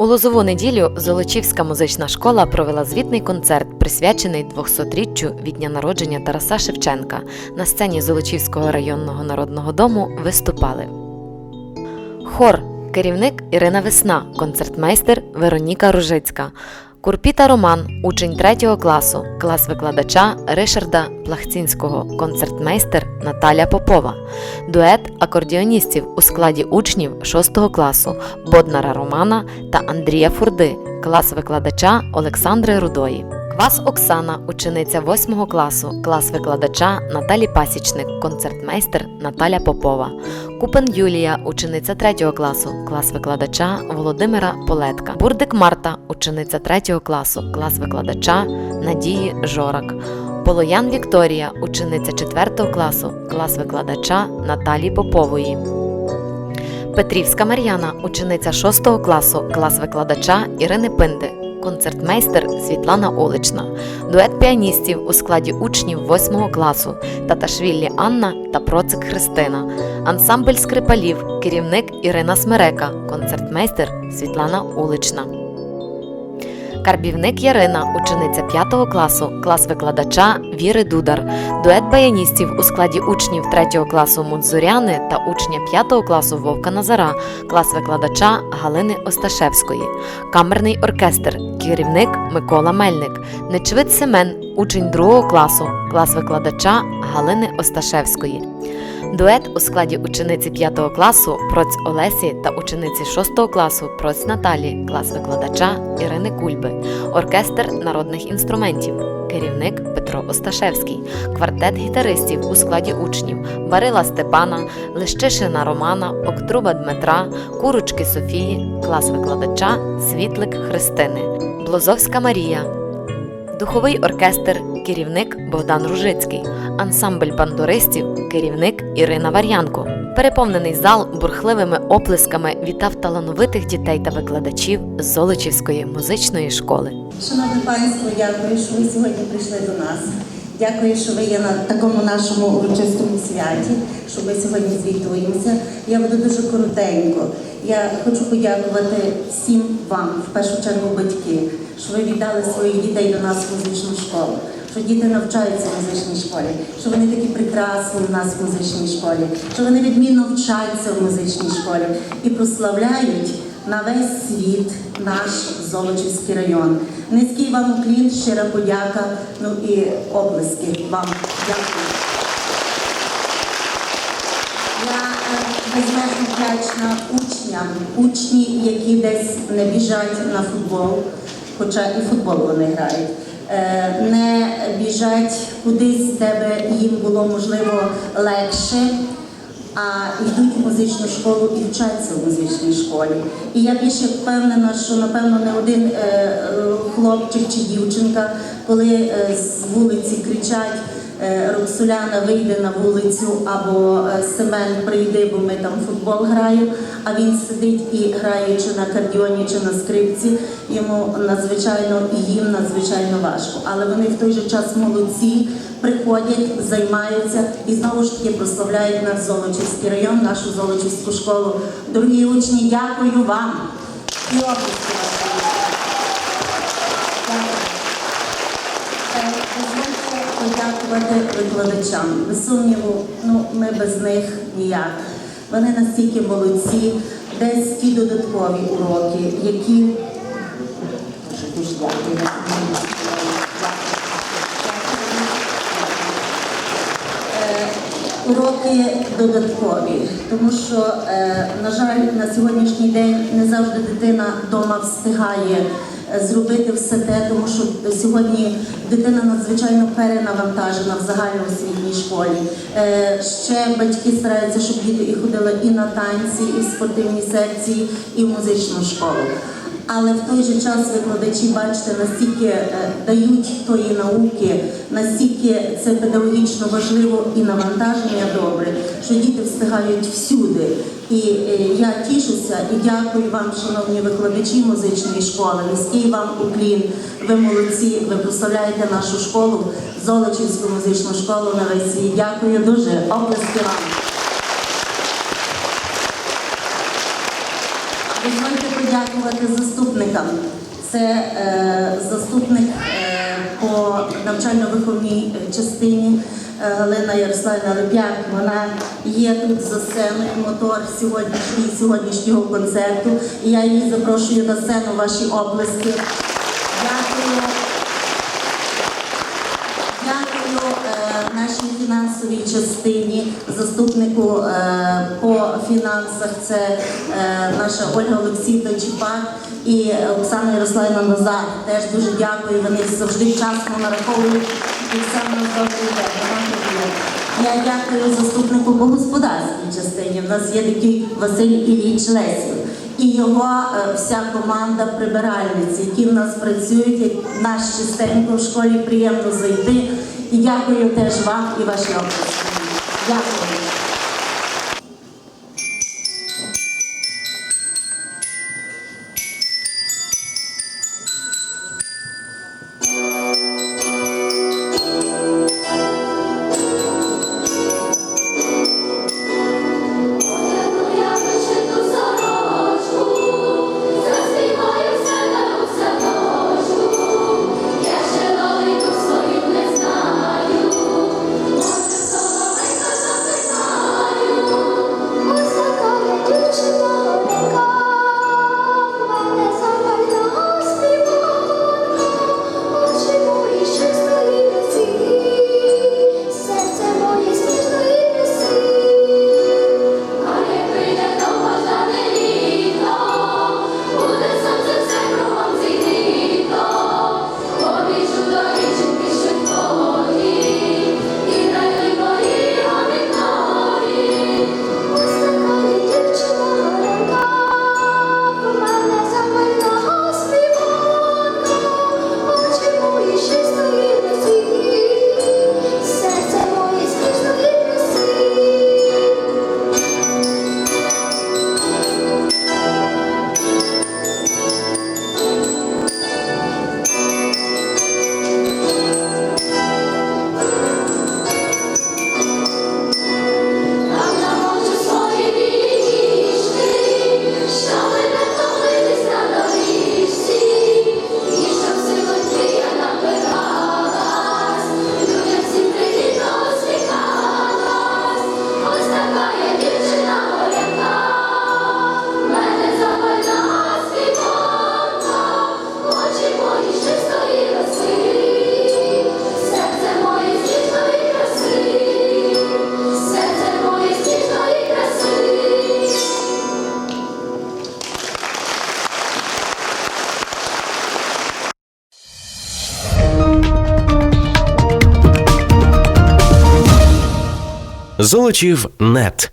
У лозову неділю Золочівська музична школа провела звітний концерт, присвячений 200-річчю від дня народження Тараса Шевченка. На сцені Золочівського районного народного дому виступали хор, керівник Ірина Весна, концертмейстер Вероніка Ружицька. Курпіта Роман, учень 3 класу, клас викладача Ришарда Плахцінського, концертмейстер Наталя Попова, дует акордіоністів у складі учнів 6 класу Боднара Романа та Андрія Фурди, клас викладача Олександри Рудої. Квас Оксана, учениця 8 класу, клас викладача Наталі Пасічник, концертмейстер Наталя Попова. Купен Юлія, учениця 3 класу, клас викладача Володимира Полетка. Бурдик Марта, учениця 3 класу, клас викладача Надії Жорак. Полоян Вікторія, учениця 4 класу, клас викладача Наталії Попової. Петрівська Мар'яна, учениця 6 класу, клас викладача Ірини Пинди, концертмейстер Світлана Олична, дует піаністів у складі учнів 8 класу Таташвіллі Анна та Процик Христина, ансамбль скрипалів, керівник Ірина Смерека, концертмейстер Світлана Улична. Карбівник Ярина, учениця 5 класу, клас викладача Віри Дудар, дует баяністів у складі учнів 3 класу Мудзуряни та учня 5 класу Вовка Назара, клас викладача Галини Осташевської, камерний оркестр, керівник Микола Мельник, Нечвит Семен, учень 2 класу, клас викладача Галини Осташевської. Дует у складі учениці 5 класу Проць Олесі та учениці 6 класу Проць Наталі, клас викладача Ірини Кульби, оркестр народних інструментів, керівник Петро Осташевський, квартет гітаристів у складі учнів Барила Степана, Лещишина Романа, Октруба Дмитра, Курочки Софії, клас викладача Світлик Христини, Блозовська Марія. Духовий оркестр, керівник Богдан Ружицький, ансамбль бандуристів, керівник Ірина Вар'янко. Переповнений зал бурхливими оплесками вітав талановитих дітей та викладачів з Золочівської музичної школи. Шановне панство, дякую, що ви сьогодні прийшли до нас. Дякую, що ви є на такому нашому урочистому святі, що ми сьогодні звітуємося. Я буду дуже коротенько. Я хочу подякувати всім вам, в першу чергу батьки, що ви віддали своїх дітей до нас в музичну школу, що діти навчаються в музичній школі, що вони такі прекрасні в нас в музичній школі, що вони відмінно вчаться в музичній школі і прославляють на весь світ наш Золочівський район. Низький вам уклін, щира подяка, ну і оплески вам. Дякую. Е, безмежно вдячна учням, учні, які десь не біжать на футбол, хоча і футбол вони грають. е, Не біжать кудись, де їм було можливо легше, а йдуть в музичну школу і вчаться в музичній школі. І я більше впевнена, що напевно не один е, хлопчик чи дівчинка, коли е, з вулиці кричать. Е, вийде на вулицю або е, Семен прийде, бо ми там футбол граємо, а він сидить і грає чи на кардіоні, чи на скрипці. Йому надзвичайно і їм надзвичайно важко. Але вони в той же час молодці, приходять, займаються і знову ж таки прославляють наш Золочівський район, нашу Золочівську школу. Дорогі учні, дякую вам. І подякувати викладачам. Без сумніву, ну ми без них ніяк. Вони настільки молодці, десь ті додаткові уроки, які дуже Уроки додаткові, тому що, е, на жаль, на сьогоднішній день не завжди дитина вдома встигає зробити все те, тому що сьогодні дитина надзвичайно перенавантажена в загальноосвітній школі. Е, Ще батьки стараються, щоб діти і ходили і на танці, і в спортивні секції, і в музичну школу. Але в той же час викладачі, бачите, настільки е, дають тої науки, настільки це педагогічно важливо і навантаження добре, що діти встигають всюди. І е, я тішуся і дякую вам, шановні викладачі музичної школи. Низький вам уклін. Ви молодці, ви прославляєте нашу школу, Золочівську музичну школу на весь світ. Дякую дуже. Оплески вам. Подякувати заступникам. Це е, заступник е, по навчально-виховній частині е, Галина Ярославівна Леп'як. Вона є тут за сценою, мотор сьогоднішній, сьогоднішнього концерту. І я її запрошую на сцену ваші оплески. Дякую. Дякую е, нашій фінансовій частині, заступнику е, по фінансах. Це е, наша Ольга Олексійовна Чіпак і Оксана Ярославівна Назар. Теж дуже дякую. Вони завжди вчасно нараховують і все. Вона добре. Я дякую заступнику по господарській частині. У нас є такий Василь Ілліч Лесів. І його е, вся команда прибиральниць, які в нас працюють, наш чистенько в школі приємно зайти. І дякую теж вам і вашій області. Дякую. Золочів нет.